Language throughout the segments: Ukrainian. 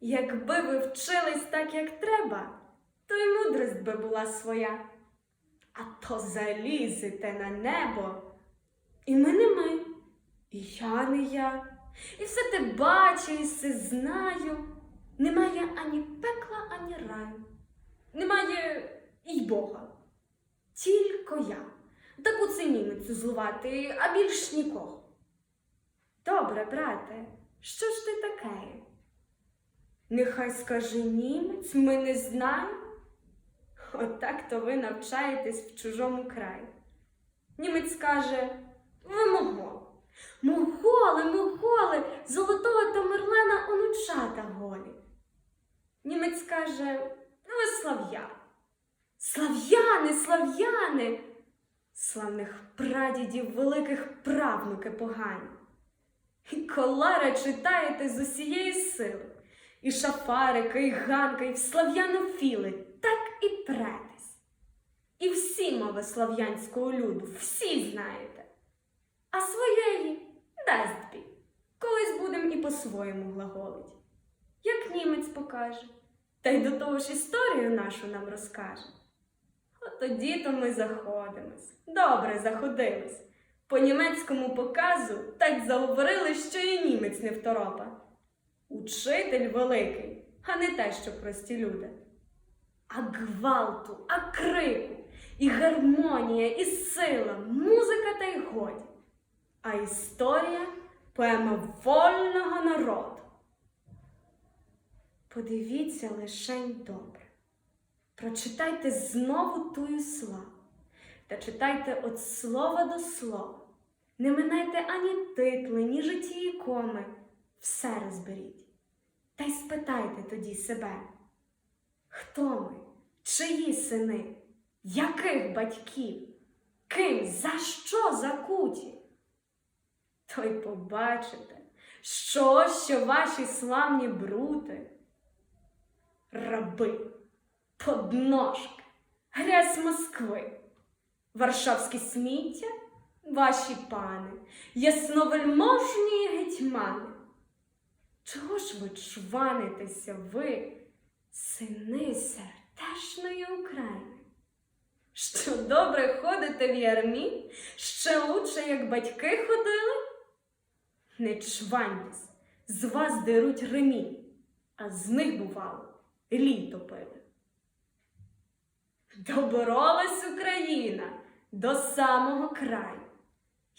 Якби ви вчились так, як треба, то й мудрость би була своя. А то залізете на небо. І ми не ми, і я не я. І все те бачу, і все знаю. Немає ані пекла, ані раю. Немає і Бога. Тільки я. Таку циніницю злувати, а більш нікого. Добре, брате, що ж ти таке? Нехай скаже німець, ми не знаємо. Отак то ви навчаєтесь в чужому краї. Німець каже, ви могол. Моголи, моголи, золотого Тамерлена онучата голі. Німець каже, ви слав'яни. Слав'яни, слав'яни, славних прадідів великих правнуки погані. І колара читаєте з усієї сили, і шафарика, і ганка, і в слав'янофіли, так і претесь. І всі мови слав'янського люду, всі знаєте. А своєї дасть бі. Колись будем і по-своєму глаголить. Як німець покаже, та й до того ж історію нашу нам розкаже. От тоді то ми заходимось. Добре заходились. По німецькому показу так заговорили, що і німець не второпа. Учитель великий, а не те, що прості люди. А гвалту, а крику, і гармонія, і сила, музика та й годі. А історія поема вольного народу. Подивіться лишень добре. Прочитайте знову тую славу та читайте від слова до слова. Не минайте ані титли, ні житті коми. Все розберіть. Та й спитайте тоді себе, хто ми, чиї сини, яких батьків, ким, за що закуті? То й побачите, що, що ваші славні брути, раби, подножки, грязь Москви. Варшавське сміття, ваші пани, ясновельможні гетьмани. Чого ж ви чванитеся ви, сини сердешної України? Що добре ходите в ярмі, ще лучше, як батьки ходили? Не чваньтесь, з вас деруть ремінь, а з них, бувало, літо пили. Доборолась Україна до самого краю.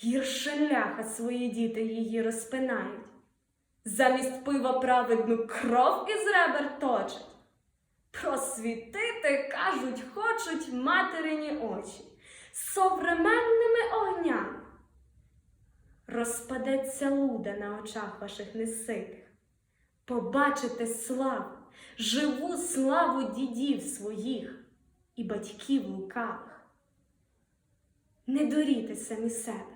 Гірше ляха свої діти її розпинають. Замість пива праведну кров із ребер точать. Просвітити, кажуть, хочуть материні очі современними огнями. Розпадеться луда на очах ваших неситих. Побачите славу, живу славу дідів своїх і батьків лукавих. Не дуріте самі себе,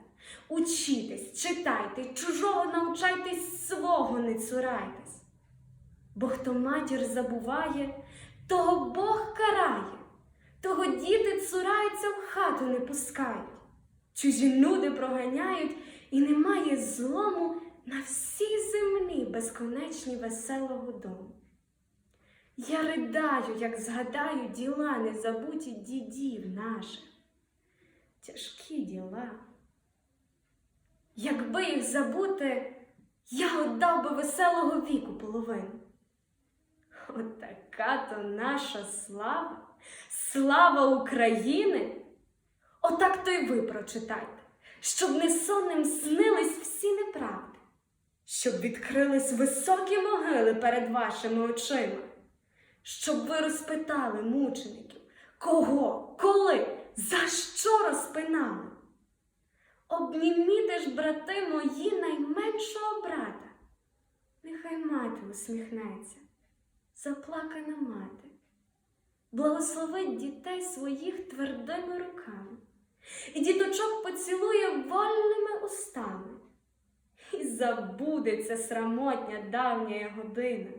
учітесь, читайте, чужого навчайтесь, свого не цурайтесь. Бо хто матір забуває, того Бог карає, того діти цураються в хату не пускають, чужі люди проганяють, і немає злому на всій землі безконечні веселого дому. Я ридаю, як згадаю діла незабуті дідів наших. Тяжкі діла. Якби їх забути, я отдав би веселого віку половину. От то наша слава, слава України. Отак то й ви прочитайте, щоб не сонним снились всі неправди, щоб відкрились високі могили перед вашими очима щоб ви розпитали мучеників, кого, коли, за що розпинали. Обніміте ж, брати мої, найменшого брата. Нехай мати усміхнеться, заплакана мати, благословить дітей своїх твердими руками, і діточок поцілує вольними устами, і забудеться срамотня давня година.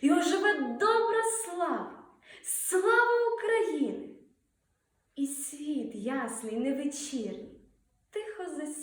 І оживе добра слава, слава України. І світ ясний, невечірній,